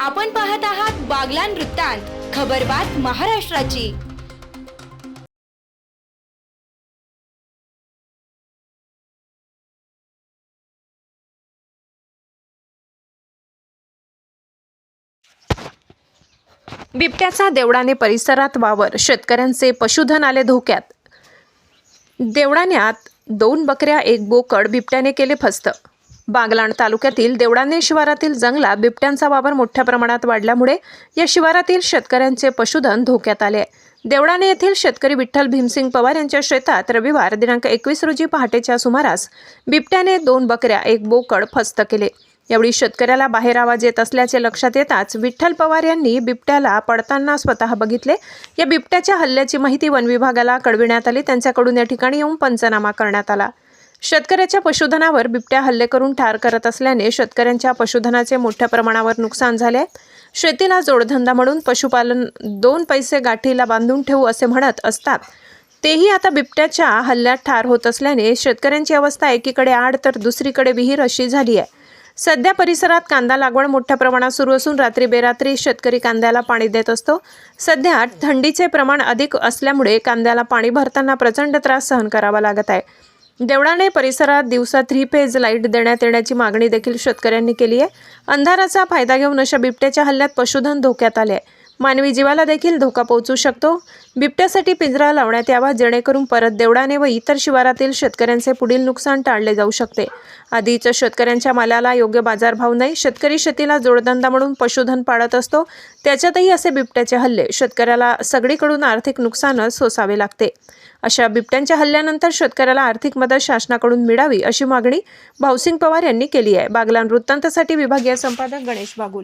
आपण पाहत आहात बागलान वृत्तांत खबरबात महाराष्ट्राची. बिबट्याचा देवडाने परिसरात वावर शेतकऱ्यांचे पशुधन आले धोक्यात. देवडाण्यात दोन बकऱ्या एक बोकड बिबट्याने केले फस्त. बागलाण तालुक्यातील देवडाने शिवारातील जंगलात बिबट्यांचा वावर मोठ्या प्रमाणात वाढल्यामुळे या शिवारातील शेतकऱ्यांचे पशुधन धोक्यात आले आहे. देवडाने येथील शेतकरी विठ्ठल भीमसिंग पवार यांच्या शेतात रविवार दिनांक एकवीस रोजी पहाटेच्या सुमारास बिबट्याने दोन बकऱ्या एक बोकड फस्त केले. यावेळी शेतकऱ्याला बाहेर आवाज येत असल्याचे लक्षात येताच विठ्ठल पवार यांनी बिबट्याला पडताना स्वतः बघितले. या बिबट्याच्या हल्ल्याची माहिती वन विभागाला कळविण्यात आली. त्यांच्याकडून या ठिकाणी येऊन पंचनामा करण्यात आला. शेतकऱ्याच्या पशुधनावर बिबट्या हल्ले करून ठार करत असल्याने शेतकऱ्यांच्या पशुधनाचे मोठ्या प्रमाणावर नुकसान झाले आहे. शेतीला जोडधंदा म्हणून पशुपालन दोन पैसे गाठीला बांधून ठेवू असे म्हणत असतात. तेही आता बिबट्याच्या हल्ल्यात ठार होत असल्याने शेतकऱ्यांची अवस्था एकीकडे आड तर दुसरीकडे विहीर अशी झाली आहे. सध्या परिसरात कांदा लागवड मोठ्या प्रमाणात सुरू असून रात्री बेरात्री शेतकरी कांद्याला पाणी देत असतो. सध्या थंडीचे प्रमाण अधिक असल्यामुळे कांद्याला पाणी भरताना प्रचंड त्रास सहन करावा लागत आहे. देवळाने परिसरात दिवसा थ्री फेज लाइट देण्यात येण्याची मागणी देखील शेतकऱ्यांनी केली आहे. अंधाराचा फायदा घेऊन अशा बिबट्याच्या हल्ल्यात पशुधन धोक्यात आले आहे. मानवी जीवाला देखील धोका पोहोचू शकतो. बिबट्यासाठी पिंजरा लावण्यात यावा जेणेकरून परत देवडाने व इतर शिवारातील शेतकऱ्यांचे पुढील नुकसान टाळले जाऊ शकते. आधीच शेतकऱ्यांच्या मालाला योग्य बाजारभाव नाही. शेतकरी शेतीला जोडधंदा म्हणून पशुधन पाळत असतो. त्याच्यातही असे बिबट्याचे हल्ले शेतकऱ्याला सगळीकडून आर्थिक नुकसानच सोसावे लागते. अशा बिबट्यांच्या हल्ल्यानंतर शेतकऱ्याला आर्थिक मदत शासनाकडून मिळावी अशी मागणी भाऊसिंग पवार यांनी केली आहे. बागलान वृत्तांतसाठी विभागीय संपादक गणेश बागुल.